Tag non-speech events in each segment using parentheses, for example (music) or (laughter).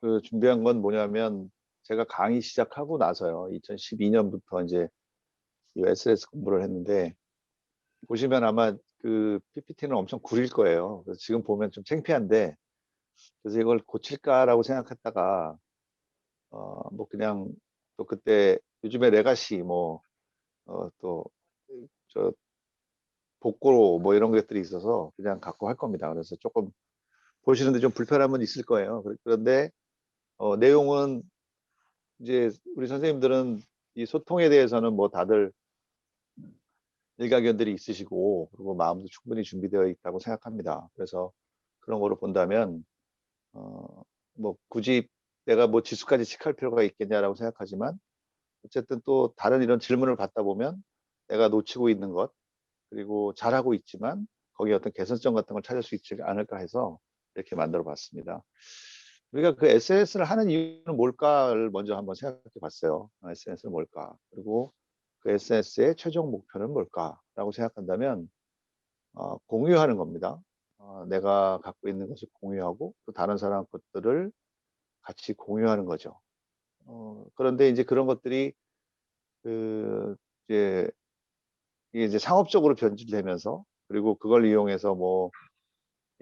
그 준비한 건 뭐냐면 제가 강의 시작하고 나서요. 2012년부터 이제 이 SS 공부를 했는데 보시면 아마 그 PPT는 엄청 구릴 거예요. 그래서 지금 보면 좀 창피한데 그래서 이걸 고칠까라고 생각했다가 어 뭐 그냥 또 그때 요즘에 레가시 뭐 어 또 저 복고로 뭐 이런 것들이 있어서 그냥 갖고 할 겁니다. 그래서 조금 보시는데 좀 불편한 건 있을 거예요. 그런데 어 내용은 이제 우리 선생님들은 이 소통에 대해서는 뭐 다들 일가견들이 있으시고 그리고 마음도 충분히 준비되어 있다고 생각합니다. 그래서 그런 거로 본다면 어 뭐 굳이 내가 뭐 지수까지 체크할 필요가 있겠냐라고 생각하지만 어쨌든 또 다른 이런 질문을 받다 보면 내가 놓치고 있는 것 그리고 잘하고 있지만 거기에 어떤 개선점 같은 걸 찾을 수 있지 않을까 해서 이렇게 만들어 봤습니다. 우리가 그 SNS를 하는 이유는 뭘까를 먼저 한번 생각해 봤어요. SNS는 뭘까? 그리고 그 SNS의 최종 목표는 뭘까라고 생각한다면 어, 공유하는 겁니다. 어, 내가 갖고 있는 것을 공유하고 또 다른 사람 것들을 같이 공유하는 거죠. 어, 그런데 이제 그런 것들이 그 이제 이게 이제 상업적으로 변질되면서 그리고 그걸 이용해서 뭐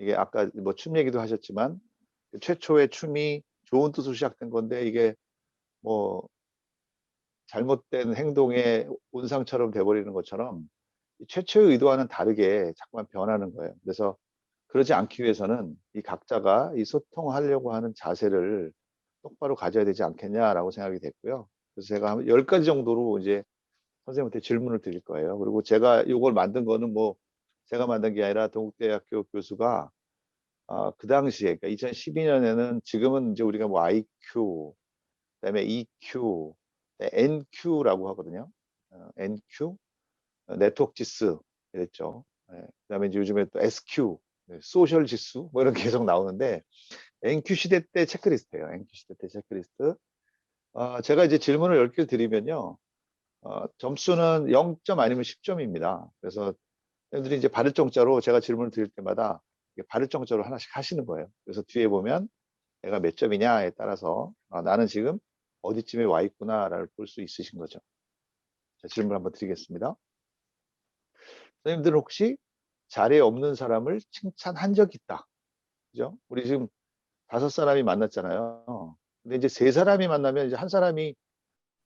이게 아까 뭐 춤 얘기도 하셨지만 그 최초의 춤이 좋은 뜻으로 시작된 건데 이게 뭐 잘못된 행동의 온상처럼 돼버리는 것처럼 이 최초의 의도와는 다르게 자꾸만 변하는 거예요. 그래서 그러지 않기 위해서는 이 각자가 이 소통하려고 하는 자세를 똑바로 가져야 되지 않겠냐라고 생각이 됐고요. 그래서 제가 한 10가지 정도로 이제 선생님한테 질문을 드릴 거예요. 그리고 제가 이걸 만든 거는 뭐 제가 만든 게 아니라 동국대학교 교수가 아, 그 당시에 그러니까 2012년에는 지금은 이제 우리가 뭐 IQ, 그다음에 EQ, NQ라고 하거든요. 어, NQ, 어, 네트워크 지수 이랬죠. 예, 그다음에 이제 요즘에 또 SQ, 네, 소셜 지수 뭐 이런 게 계속 나오는데 NQ 시대 때 체크리스트예요. NQ 시대 때 체크리스트. 어, 제가 이제 질문을 10개 드리면요. 어, 점수는 0점 아니면 10점입니다. 그래서 여러분들이 이제 발을 정자로 제가 질문을 드릴 때마다 이게 발을 정자로 하나씩 하시는 거예요. 그래서 뒤에 보면 내가 몇 점이냐에 따라서 아, 나는 지금 어디쯤에 와 있구나를 볼 수 있으신 거죠. 자, 질문 한번 드리겠습니다. 선생님들 혹시 자리에 없는 사람을 칭찬한 적 있다. 그죠? 우리 지금 다섯 사람이 만났잖아요. 근데 이제 세 사람이 만나면 이제 한 사람이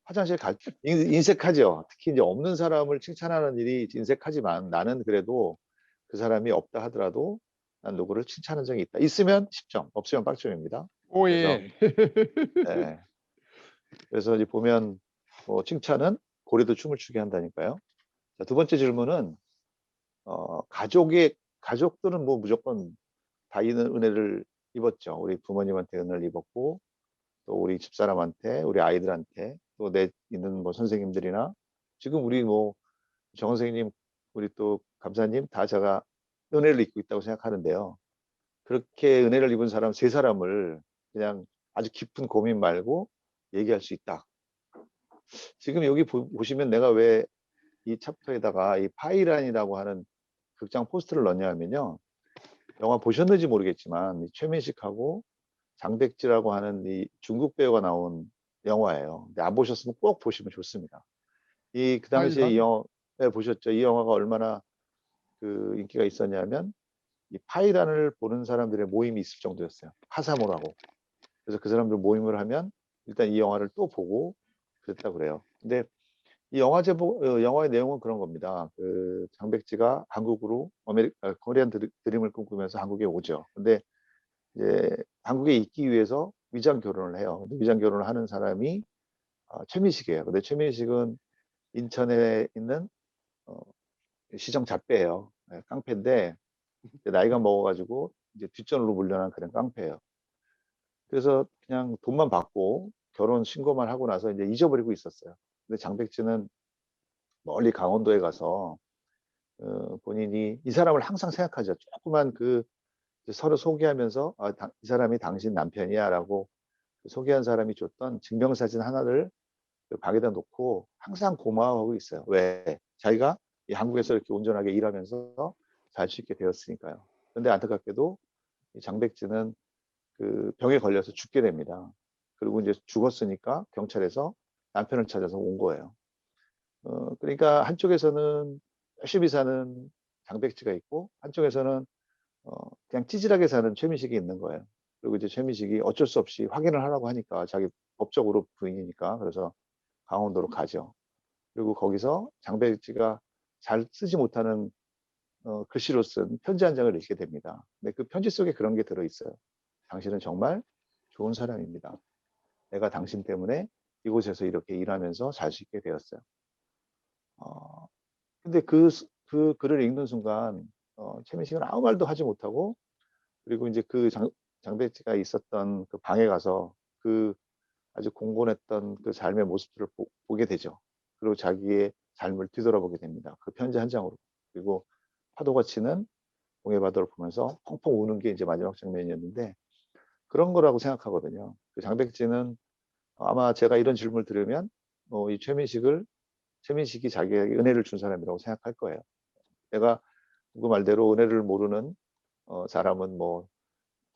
화장실 갈 인- 인색하죠. 특히 이제 없는 사람을 칭찬하는 일이 인색하지만 나는 그래도 그 사람이 없다 하더라도 난 누구를 칭찬한 적이 있다. 있으면 10점, 없으면 빵점입니다. 오예. (laughs) 네. 그래서 이제 보면 뭐 칭찬은 고래도 춤을 추게 한다니까요. 자, 두 번째 질문은 어, 가족의 가족들은 뭐 무조건 다 있는 은혜를 입었죠. 우리 부모님한테 은혜를 입었고 또 우리 집사람한테, 우리 아이들한테 또 내 있는 뭐 선생님들이나 지금 우리 뭐 정 선생님, 우리 또 감사님 다 제가 은혜를 입고 있다고 생각하는데요. 그렇게 은혜를 입은 사람 세 사람을 그냥 아주 깊은 고민 말고 얘기할 수 있다. 지금 여기 보, 보시면 내가 왜 이 챕터에다가 이 파이란이라고 하는 극장 포스터를 넣냐면요. 영화 보셨는지 모르겠지만 이 최민식하고 장백지라고 하는 이 중국 배우가 나온 영화예요. 근데 안 보셨으면 꼭 보시면 좋습니다. 이 그 당시에 이 파이란? 영화 네, 보셨죠? 이 영화가 얼마나 그 인기가 있었냐면 이 파이란을 보는 사람들의 모임이 있을 정도였어요. 파사모라고. 그래서 그 사람들 모임을 하면 일단 이 영화를 또 보고 그랬다 그래요. 근데 이 영화 제목, 어, 영화의 내용은 그런 겁니다. 그 장백지가 한국으로 아메리, 아, 코리안 드림을 꿈꾸면서 한국에 오죠. 근데 이제 한국에 있기 위해서 위장 결혼을 해요. 위장 결혼을 하는 사람이 아, 최민식이에요. 근데 최민식은 인천에 있는 어, 시정 잡배예요. 네, 깡패인데 나이가 먹어가지고 이제 뒷전으로 물려난 그런 깡패예요. 그래서 그냥 돈만 받고 결혼 신고만 하고 나서 이제 잊어버리고 있었어요. 근데 장백지는 멀리 강원도에 가서 어, 본인이 이 사람을 항상 생각하죠. 조그만 그 서로 소개하면서 아, 당- 이 사람이 당신 남편이야라고 소개한 사람이 줬던 증명사진 하나를 그 방에다 놓고 항상 고마워하고 있어요. 왜? 자기가 이 한국에서 이렇게 온전하게 일하면서 살수 있게 되었으니까요. 근데 안타깝게도 그그 병에 걸려서 죽게 됩니다. 그리고 이제 죽었으니까 경찰에서 남편을 찾아서 온 거예요. 어, 그러니까 한쪽에서는 열심히 사는 장백지가 있고 한쪽에서는 어, 그냥 찌질하게 사는 최민식이 있는 거예요. 그리고 이제 최민식이 어쩔 수 없이 확인을 하라고 하니까 자기 법적으로 부인이니까 그래서 강원도로 가죠. 그리고 거기서 장백지가 잘 쓰지 못하는 어, 글씨로 쓴 편지 한 장을 읽게 됩니다. 근데 그 편지 속에 그런 게 들어있어요. 당신은 정말 좋은 사람입니다. 내가 당신 때문에 이곳에서 이렇게 일하면서 살수 있게 되었어요. 어, 근데 그, 수- 그 글을 읽는 순간, 어, 최민식은 아무 말도 하지 못하고, 그리고 이제 그 장, 장배지가 있었던 그 방에 가서 그 아주 공곤했던 그 삶의 모습들을 보, 게 되죠. 그리고 자기의 삶을 뒤돌아보게 됩니다. 그 편지 한 장으로. 그리고 파도가 치는 동해바다를 보면서 펑펑 우는 게 이제 마지막 장면이었는데, 그런 거라고 생각하거든요. 그 장백지는 아마 제가 이런 질문을 들으면 어, 이 최민식을 최민식이 자기에게 은혜를 준 사람이라고 생각할 거예요. 내가 누구 말대로 은혜를 모르는 어, 사람은 뭐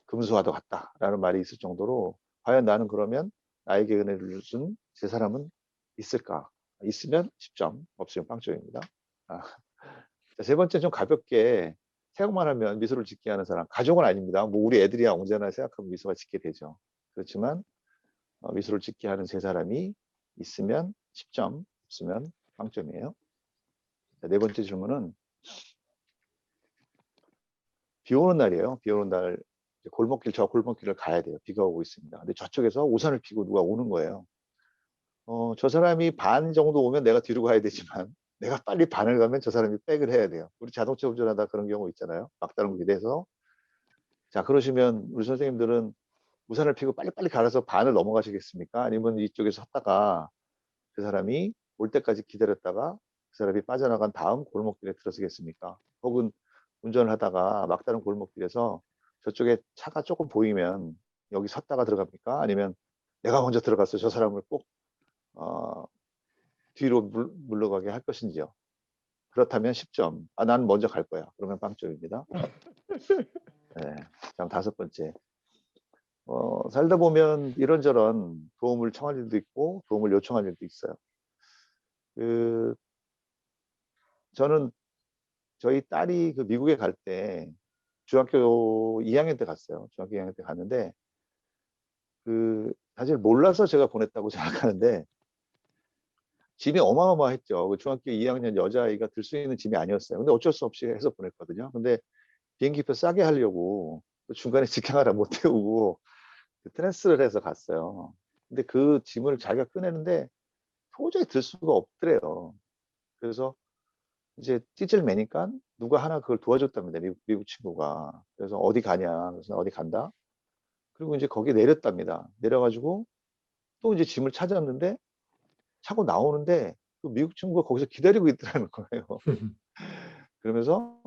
금수와도 같다라는 말이 있을 정도로 과연 나는 그러면 나에게 은혜를 준 제 사람은 있을까? 있으면 10점, 없으면 빵점입니다. 아. 자, 세 번째 좀 가볍게 생각만 하면 미소를 짓게 하는 사람 가족은 아닙니다. 뭐 우리 애들이야 언제나 생각하면 미소가 짓게 되죠. 그렇지만 어, 미소를 짓게 하는 세 사람이 있으면 10점, 없으면 빵점이에요. 자, 네 번째 질문은 비 오는 날이에요. 비 오는 날 골목길 저 골목길을 가야 돼요. 비가 오고 있습니다. 근데 저쪽에서 우산을 피고 누가 오는 거예요. 어, 저 사람이 반 정도 오면 내가 뒤로 가야 되지만 (laughs) 내가 빨리 반을 가면 저 사람이 백을 해야 돼요. 우리 자동차 운전하다 그런 경우 있잖아요. 막다른 길에 서. 자, 그러시면 우리 선생님들은 우산을 피고 빨리빨리 갈아서 반을 넘어가시겠습니까? 아니면 이쪽에서 섰다가 그 사람이 올 때까지 기다렸다가 그 사람이 빠져나간 다음 골목길에 들어서겠습니까? 혹은 운전을 하다가 막다른 골목길에서 저쪽에 차가 조금 보이면 여기 섰다가 들어갑니까? 아니면 내가 먼저 들어가서 저 사람을 꼭 어, 뒤로 물, 물러가게 할 것인지요. 그렇다면 10점. 아, 난 먼저 갈 거야. 그러면 빵점입니다. 네. 다음 다섯 번째. 어, 살다 보면 이런저런 도움을 청할 일도 있고 도움을 요청할 일도 있어요. 그 저는 저희 딸이 그 미국에 갈 때 중학교 2학년 때 갔어요. 중학교 2학년 때 갔는데 그 사실 몰라서 제가 보냈다고 (laughs) 생각하는데 짐이 어마어마했죠. 그 중학교 2학년 여자아이가 들 수 있는 짐이 아니었어요. 근데 어쩔 수 없이 해서 보냈거든요. 근데 비행기표 싸게 하려고 그 중간에 (laughs) 직항하라 못 태우고 그 트랜스를 해서 갔어요. 근데 그 짐을 자기가 꺼내는데 도저히 들 수가 없더래요. 그래서 이제 찌질 매니까 누가 하나 그걸 도와줬답니다. 미국, 미국 친구가. 그래서 어디 가냐. 그래서 어디 간다. 그리고 이제 거기 내렸답니다. 내려가지고 또 이제 짐을 찾았는데 차고 나오는데 그 미국 친구가 거기서 기다리고 있더라는 (laughs) 거예요. (laughs) 그러면서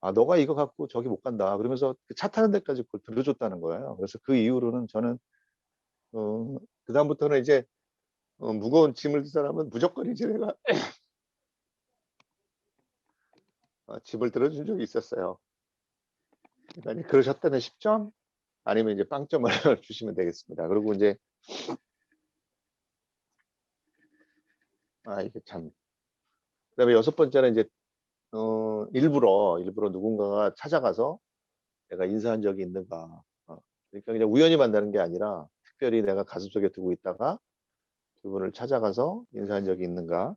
아 너가 이거 갖고 저기 못 간다. 그러면서 그 차 타는 데까지 그걸 들어줬다는 거예요. 그래서 그 이후로는 저는 어, 그 다음부터는 이제 어, 무거운 짐을 진 사람은 무조건 이제 내가 어, (laughs) 집을 들어준 적이 있었어요. 그러니까 그러셨다면 10점 아니면 이제 빵점을 (laughs) 주시면 되겠습니다. 그리고 이제 아 이게 참 그다음에 여섯 번째는 이제 어, 일부러 일부러 누군가가 찾아가서 내가 인사한 적이 있는가 어, 그러니까 그냥 우연히 만나는 게 아니라 특별히 내가 가슴속에 두고 있다가 그분을 찾아가서 인사한 적이 있는가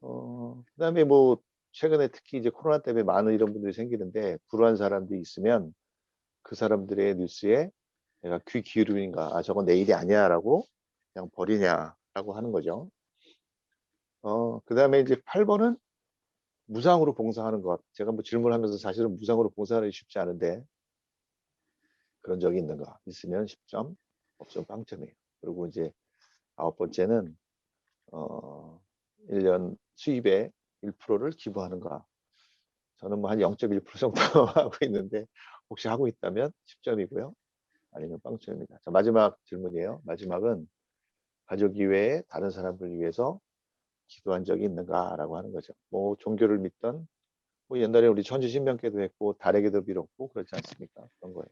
어, 그다음에 뭐 최근에 특히 이제 코로나 때문에 많은 이런 분들이 생기는데 불우한 사람들이 있으면 그 사람들의 뉴스에 내가 귀 기울이는가 아 저건 내 일이 아니야라고 그냥 버리냐라고 하는 거죠. 어, 그 다음에 이제 8번은 무상으로 봉사하는 것. 제가 뭐 질문하면서 사실은 무상으로 봉사하기 쉽지 않은데 그런 적이 있는가? 있으면 10점, 없으면 빵점이에요. 그리고 이제 아홉 번째는 어, 1년 수입의 1%를 기부하는가? 저는 뭐 한 0.1% 정도 (laughs) 하고 있는데 혹시 하고 있다면 10점이고요. 아니면 빵점입니다. 자, 마지막 질문이에요. 마지막은 가족 이외에 다른 사람들 위해서 기도한 적이 있는가라고 하는 거죠. 뭐 종교를 믿던 뭐 옛날에 우리 천지신명계도 했고 달에게도 빌었고 그렇지 않습니까? 그런 거예요.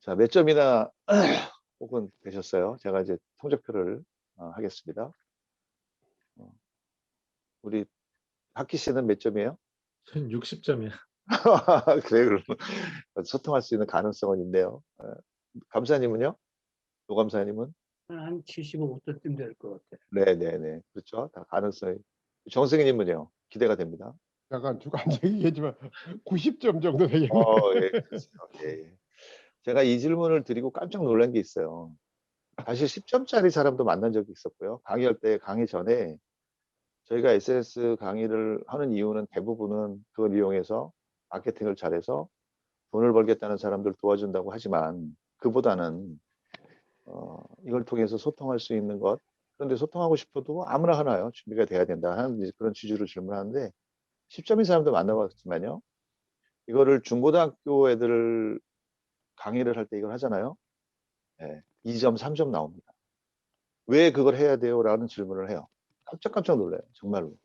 자, 몇 점이나 (clears throat) 혹은 되셨어요? 제가 이제 성적표를 어, 하겠습니다. 어, 우리 학기 씨는 몇 점이에요? 전 60점이야. (laughs) 그래, 그러면 소통할 수 있는 가능성은 있네요. 어, 감사님은요? 노 감사님은? 한 75점쯤 될 것 같아요. 네네네. 그렇죠. 다 가능성이. 정승희님은요? 기대가 됩니다. 약간 주관적이겠지만 90점 정도 되겠네요. 어, 예, 그러세요. 예, 예. 제가 이 질문을 드리고 깜짝 놀란 게 있어요. 사실 10점짜리 사람도 만난 적이 있었고요. 강의할 때 강의 전에 저희가 SNS 강의를 하는 이유는 대부분은 그걸 이용해서 마케팅을 잘해서 돈을 벌겠다는 사람들 도와준다고 하지만 그보다는 어, 이걸 통해서 소통할 수 있는 것. 그런데 소통하고 싶어도 아무나 하나요? 준비가 돼야 된다 하는 그런 취지로 질문하는데 10점인 사람도 만나봤지만요. 이거를 중고등학교 애들 강의를 할 때 이걸 하잖아요. 예, 2점 3점 나옵니다. 왜 그걸 해야 돼요? 라는 질문을 해요 깜짝깜짝 놀라요 정말로.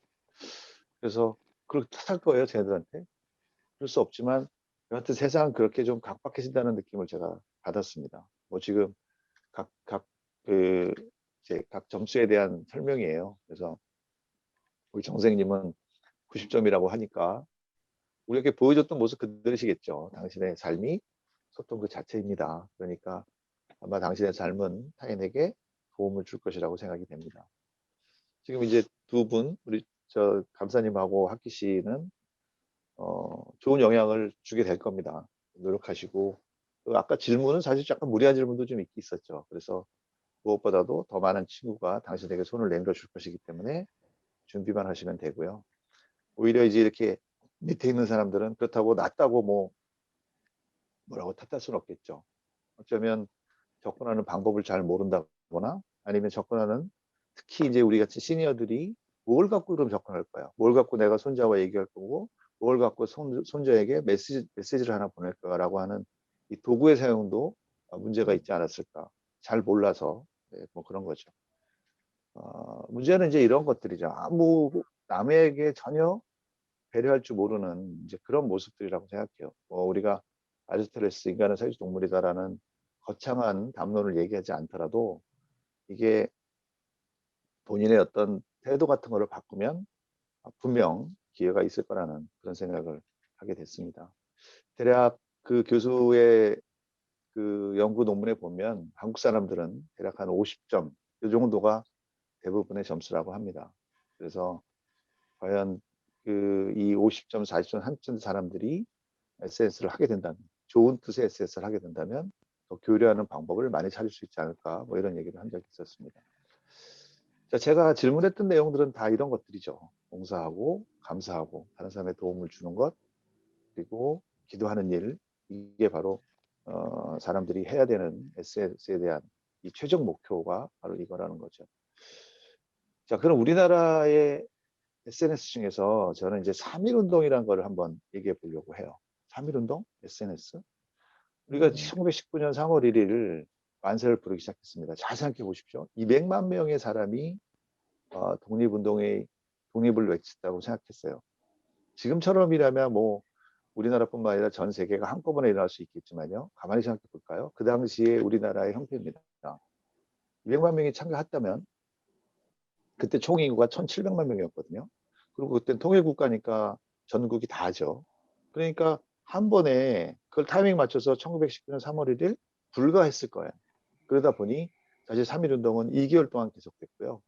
그래서 그렇게 탓할 거예요 쟤네들한테. 그럴 수 없지만 여하튼 세상은 그렇게 좀 각박해진다는 느낌을 제가 받았습니다. 뭐 지금 각 각 그 이제 각 점수에 대한 설명이에요. 그래서 우리 정생님은 90점이라고 하니까 우리에게 보여줬던 모습 그대로시겠죠. 당신의 삶이 소통 그 자체입니다. 그러니까 아마 당신의 삶은 타인에게 도움을 줄 것이라고 생각이 됩니다. 지금 이제 두 분, 우리 저 감사님하고 학기 씨는 어, 좋은 영향을 주게 될 겁니다. 노력하시고 그 아까 질문은 사실 약간 무리한 질문도 좀 있었죠. 그래서 무엇보다도 더 많은 친구가 당신에게 손을 내밀어 줄 것이기 때문에 준비만 하시면 되고요. 오히려 이제 이렇게 밑에 있는 사람들은 그렇다고 낫다고 뭐 뭐라고 탓할 수는 없겠죠. 어쩌면 접근하는 방법을 잘 모른다거나 아니면 접근하는 특히 이제 우리 같이 시니어들이 뭘 갖고 그럼 접근할 거야? 뭘 갖고 내가 손자와 얘기할 거고 뭘 갖고 손, 손자에게 메시지, 메시지를 하나 보낼 거라고 하는 이 도구의 사용도 문제가 있지 않았을까? 잘 몰라서 네, 뭐 그런 거죠. 어, 문제는 이제 이런 것들이죠. 아무 남에게 전혀 배려할 줄 모르는 이제 그런 모습들이라고 생각해요. 뭐 우리가 아리스토텔레스 인간은 사회적 동물이다라는 거창한 담론을 얘기하지 않더라도 이게 본인의 어떤 태도 같은 거를 바꾸면 분명 기회가 있을 거라는 그런 생각을 하게 됐습니다. 대략 그 교수의 그 연구 논문에 보면 한국 사람들은 대략 한 50점 이 정도가 대부분의 점수라고 합니다. 그래서 과연 그 이 50점, 40점, 한점 사람들이 SNS를 하게 된다면 좋은 뜻의 SNS를 하게 된다면 더 교류하는 방법을 많이 찾을 수 있지 않을까 뭐 이런 얘기를 한 적이 있었습니다. 자, 제가 질문했던 내용들은 다 이런 것들이죠. 봉사하고 감사하고 다른 사람의 도움을 주는 것 그리고 기도하는 일 이게 바로 어, 사람들이 해야 되는 SNS에 대한 이 최종 목표가 바로 이거라는 거죠. 자, 그럼 우리나라의 SNS 중에서 저는 이제 3.1운동이라는 걸 한번 얘기해 보려고 해요. 3.1운동? SNS? 우리가 1919년 3월 1일 만세를 부르기 시작했습니다. 잘 생각해 보십시오. 200만 명의 사람이 어, 독립운동의 독립을 외쳤다고 생각했어요. 지금처럼이라면 뭐 우리나라뿐만 아니라 전 세계가 한꺼번에 일어날 수 있겠지만요. 가만히 생각해 볼까요? 그 당시에 우리나라의 형태입니다. 200만 명이 참가했다면 그때 총 인구가 1,700만 명이었거든요. 그리고 그때 통일국가니까 전국이 다죠. 그러니까 한 번에 그걸 타이밍 맞춰서 1919년 3월 1일 불가했을 거예요. 그러다 보니 사실 3.1운동은 2개월 동안 계속됐고요.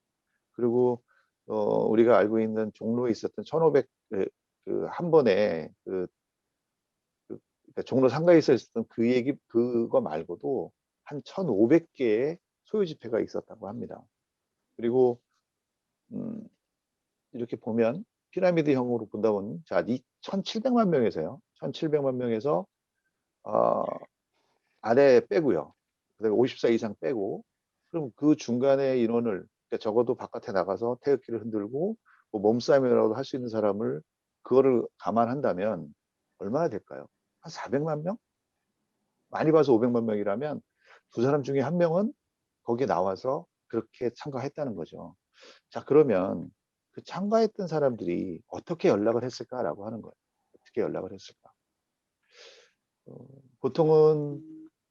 그리고 어, 우리가 알고 있는 종로에 있었던 1500, 그, 그, 한 번에 그, 그 그러니까 종로 상가에서 있었던 그 얘기, 그거 말고도 한 1500개의 소유 집회가 있었다고 합니다. 그리고, 음, 이렇게 보면 피라미드형으로 본다면, 자, 이 1700만 명에서요. 1700만 명에서, 어, 아래 빼고요. 그다음에 50살 이상 빼고, 그럼 그 중간에 인원을 그러니까 적어도 바깥에 나가서 태극기를 흔들고 뭐 몸싸움이라도 할 수 있는 사람을 그거를 감안한다면 얼마나 될까요? 한 400만 명? 많이 봐서 500만 명이라면 두 사람 중에 한 명은 거기에 나와서 그렇게 참가했다는 거죠. 자 그러면 그 참가했던 사람들이 어떻게 연락을 했을까라고 하는 거예요. 어떻게 연락을 했을까? 어, 보통은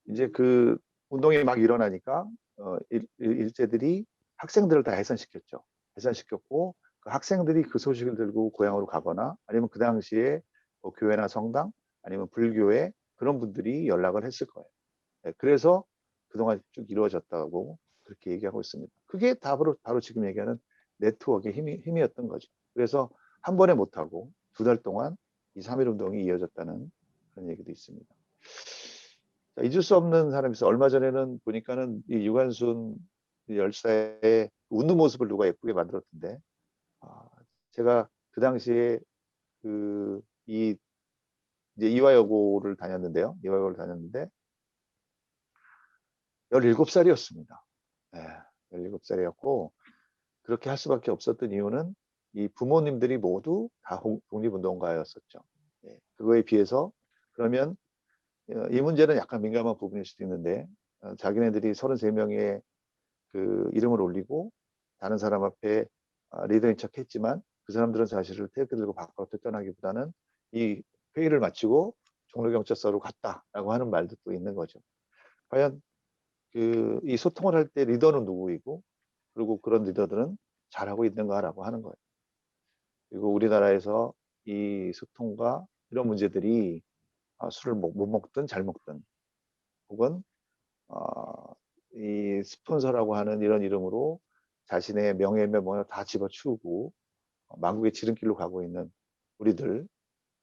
이제 그 운동이 막 일어나니까 어, 일, 일- 일제들이 학생들을 다 해산시켰죠. 해산시켰고 그 학생들이 그 소식을 들고 고향으로 가거나 아니면 그 당시에 뭐 교회나 성당 아니면 불교에 그런 분들이 연락을 했을 거예요. 네, 그래서 그동안 쭉 이루어졌다고 그렇게 얘기하고 있습니다. 그게 바로 바로 지금 얘기하는 네트워크의 힘이, 힘이었던 거죠. 그래서 한 번에 못하고 두 달 동안 이 3.1 운동이 이어졌다는 그런 얘기도 있습니다. 자, 잊을 수 없는 있어. 얼마 전에는 보니까는 이 유관순 열사의 웃는 모습을 누가 예쁘게 만들었던데, 아, 제가 그 당시에 그이 이제 이화여고를 다녔는데요. 이화여고를 다녔는데 17살이었습니다. 네, 17살이었고 그렇게 할 수밖에 없었던 이유는 이 부모님들이 모두 다 홍- 독립운동가였었죠. 예, 그거에 비해서 그러면 어, 이 문제는 약간 민감한 부분일 수도 있는데 어, 자기네들이 33명의 그 이름을 올리고 다른 사람 앞에 아, 리더인 척 했지만 그 사람들은 사실을 태극기 들고 밖으로 뛰어나기보다는 이 회의를 마치고 종로경찰서로 갔다라고 하는 말도 또 있는 거죠. 과연 그 이 소통을 할 때 리더는 누구이고 그리고 그런 리더들은 잘하고 있는가라고 하는 거예요. 그리고 우리나라에서 이 소통과 이런 문제들이 아, 술을 못, 못 먹든 잘 먹든 혹은 어, 이 스폰서라고 하는 이런 이름으로 자신의 명예며 뭐다 집어치우고 어, 망국의 지름길로 가고 있는 우리들,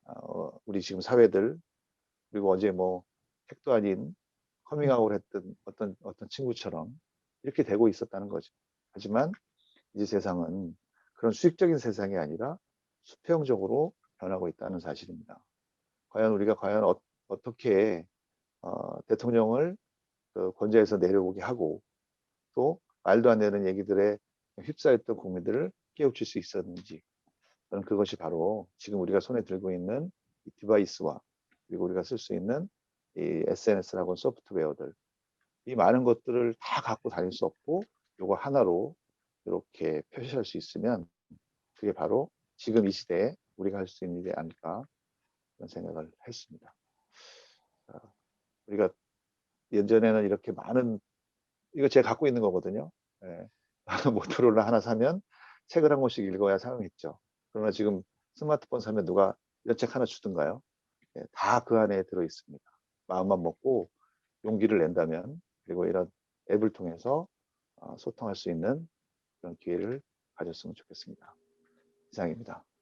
어, 우리 지금 사회들 그리고 어제 뭐 택도 아닌 커밍아웃을 했던 어떤 어떤 친구처럼 이렇게 되고 있었다는 거죠. 하지만 이제 세상은 그런 수직적인 세상이 아니라 수평적으로 변하고 있다는 사실입니다. 과연 우리가 과연 어, 떻게 어, 대통령을 그 권좌에서 내려오게 하고 또 말도 안 되는 얘기들에 휩싸였던 국민들을 깨우칠 수 있었는지 저는 그것이 바로 지금 우리가 손에 들고 있는 이 디바이스와 그리고 우리가 쓸 수 있는 이 SNS라고 소프트웨어들 이 많은 것들을 다 갖고 다닐 수 없고 요거 하나로 이렇게 표시할 수 있으면 그게 바로 지금 이 시대에 우리가 할 수 있는 일이 아닐까 그런 생각을 했습니다. 자, 우리가 예전에는 이렇게 많은 이거 제가 갖고 있는 거거든요. 예. 모토로라 하나 사면 책을 한 권씩 읽어야 사용했죠. 그러나 지금 스마트폰 사면 누가 이런 책 하나 주던가요? 예, 다그 안에 들어 있습니다. 마음만 먹고 용기를 낸다면 그리고 이런 앱을 통해서 어, 소통할 수 있는 그런 기회를 가졌으면 좋겠습니다. 이상입니다.